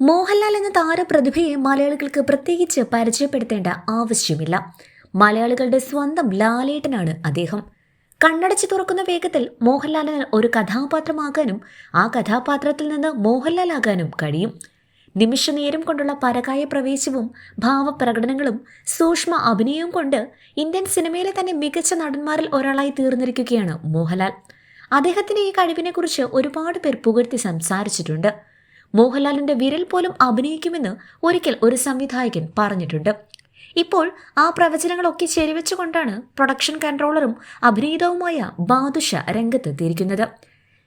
മോഹൻലാൽ എന്ന താരപ്രതിഭയെ മലയാളികൾക്ക് പ്രത്യേകിച്ച് പരിചയപ്പെടുത്തേണ്ട ആവശ്യമില്ല. മലയാളികളുടെ സ്വന്തം ലാലേട്ടനാണ് അദ്ദേഹം. കണ്ണടച്ച് തുറക്കുന്ന വേഗത്തിൽ മോഹൻലാലിന് ഒരു കഥാപാത്രമാകാനും ആ കഥാപാത്രത്തിൽ നിന്ന് മോഹൻലാലാകാനും കഴിയും. നിമിഷനേരം കൊണ്ടുള്ള പരകായ പ്രവേശവും ഭാവപ്രകടനങ്ങളും സൂക്ഷ്മ അഭിനയവും കൊണ്ട് ഇന്ത്യൻ സിനിമയിലെ തന്നെ മികച്ച നടന്മാരിൽ ഒരാളായി തീർന്നിരിക്കുകയാണ് മോഹൻലാൽ. അദ്ദേഹത്തിന്റെ ഈ കഴിവിനെക്കുറിച്ച് ഒരുപാട് പേർ പുകഴ്ത്തി സംസാരിച്ചിട്ടുണ്ട്. മോഹൻലാലിന്റെ വിരൽ പോലും അഭിനയിക്കുമെന്ന് ഒരിക്കൽ ഒരു സംവിധായകൻ പറഞ്ഞിട്ടുണ്ട്. ഇപ്പോൾ ആ പ്രവചനങ്ങളൊക്കെ ശരിവെച്ചുകൊണ്ടാണ് പ്രൊഡക്ഷൻ കൺട്രോളറും അഭിനേതാവുമായ ബാദുഷ രംഗത്തെത്തിയിരിക്കുന്നത്.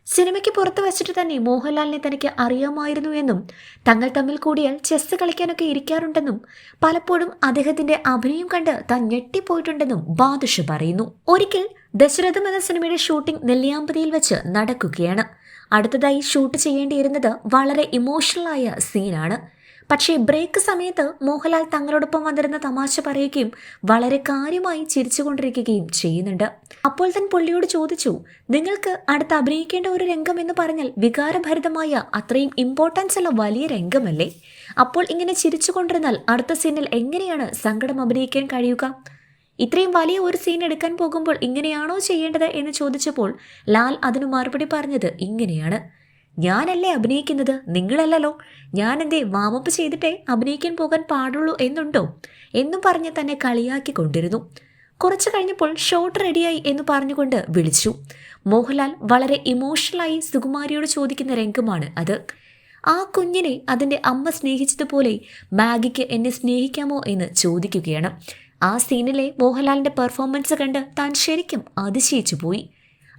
സിനിമയ്ക്ക് പുറത്ത് വച്ചിട്ട് തന്നെ മോഹൻലാലിനെ തനിക്ക് അറിയാമായിരുന്നു എന്നും തങ്ങൾ തമ്മിൽ കൂടിയാൽ ചെസ് കളിക്കാനൊക്കെ ഇരിക്കാറുണ്ടെന്നും പലപ്പോഴും അദ്ദേഹത്തിന്റെ അഭിനയം കണ്ട് താൻ ഞെട്ടിപ്പോയിട്ടുണ്ടെന്നും ബാദുഷ പറയുന്നു. ഒരിക്കൽ ദശരഥം എന്ന സിനിമയുടെ ഷൂട്ടിംഗ് നെല്ലിയാമ്പതിയിൽ വെച്ച് നടക്കുകയാണ്. അടുത്തതായി ഷൂട്ട് ചെയ്യേണ്ടിയിരുന്നത് വളരെ ഇമോഷണലായ സീനാണ് പക്ഷേ ബ്രേക്ക് സമയത്ത് മോഹൻലാൽ തങ്ങളോടൊപ്പം വന്നിരുന്ന തമാശ പറയുകയും വളരെ കാര്യമായി ചിരിച്ചുകൊണ്ടിരിക്കുകയും ചെയ്യുന്നുണ്ട്. അപ്പോൾ താൻ പുള്ളിയോട് ചോദിച്ചു നിങ്ങൾക്ക് അടുത്ത് അഭിനയിക്കേണ്ട ഒരു രംഗം എന്ന് പറഞ്ഞാൽ വികാരഭരിതമായ അത്രയും ഇമ്പോർട്ടൻസ് ഉള്ള വലിയ രംഗമല്ലേ? അപ്പോൾ ഇങ്ങനെ ചിരിച്ചുകൊണ്ടിരുന്നാൽ അടുത്ത സീനിൽ എങ്ങനെയാണ് സങ്കടം അഭിനയിക്കാൻ കഴിയുക? ഇത്രയും വലിയ ഒരു സീൻ എടുക്കാൻ പോകുമ്പോൾ ഇങ്ങനെയാണോ ചെയ്യേണ്ടത് എന്ന് ചോദിച്ചപ്പോൾ ലാൽ അതിനു മറുപടി പറഞ്ഞത് ഇങ്ങനെയാണ്. ഞാനല്ലേ അഭിനയിക്കുന്നത്? നിങ്ങളല്ലല്ലോ. ഞാൻ എന്തേ വാമപ്പ് ചെയ്തിട്ടേ അഭിനയിക്കാൻ പോകാൻ പാടുള്ളൂ എന്നുണ്ടോ? എന്നും പറഞ്ഞ് തന്നെ കളിയാക്കിക്കൊണ്ടിരുന്നു കുറച്ചു കഴിഞ്ഞപ്പോൾ ഷോട്ട് റെഡിയായി എന്ന് പറഞ്ഞുകൊണ്ട് വിളിച്ചു. മോഹൻലാൽ വളരെ ഇമോഷണലായി സുകുമാരിയോട് ചോദിക്കുന്ന രംഗമാണ് അത്. ആ കുഞ്ഞിനെ അതിന്റെ അമ്മ സ്നേഹിച്ചതുപോലെ മാഗിക്ക് എന്നെ സ്നേഹിക്കാമോ എന്ന് ചോദിക്കുകയാണ്. ആ സീനിലെ മോഹൻലാലിന്റെ പെർഫോമൻസ് കണ്ട് താൻ ശരിക്കും അതിശയിച്ചു പോയി.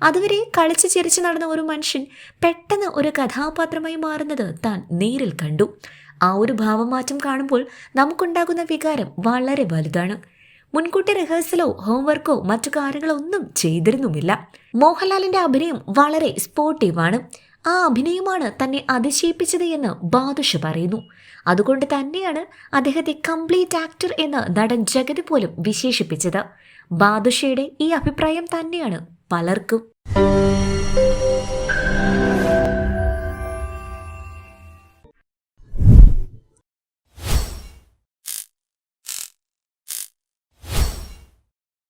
അതുവരെ കളിച്ച് ചിരിച്ചു നടന്ന ഒരു മനുഷ്യൻ പെട്ടെന്ന് ഒരു കഥാപാത്രമായി മാറുന്നത് താൻ നേരിൽ കണ്ടു. ആ ഒരു ഭാവമാറ്റം കാണുമ്പോൾ നമുക്കുണ്ടാകുന്ന വികാരം വളരെ വലുതാണ്. മുൻകൂട്ടി റിഹേഴ്സലോ ഹോംവർക്കോ മറ്റു കാര്യങ്ങളോ ഒന്നും ചെയ്തിരുന്നുമില്ല. മോഹൻലാലിന്റെ അഭിനയം വളരെ സ്പോർട്ടീവാണ് ആ അഭിനയമാണ് തന്നെ അതിശയിപ്പിച്ചത് എന്ന് ബാദുഷ പറയുന്നു. അതുകൊണ്ട് തന്നെയാണ് അദ്ദേഹത്തെ കംപ്ലീറ്റ് ആക്ടർ എന്ന് നടൻ ജഗതി പോലും വിശേഷിപ്പിച്ചത്. ബാദുഷയുടെ ഈ അഭിപ്രായം തന്നെയാണ് പലർക്കും.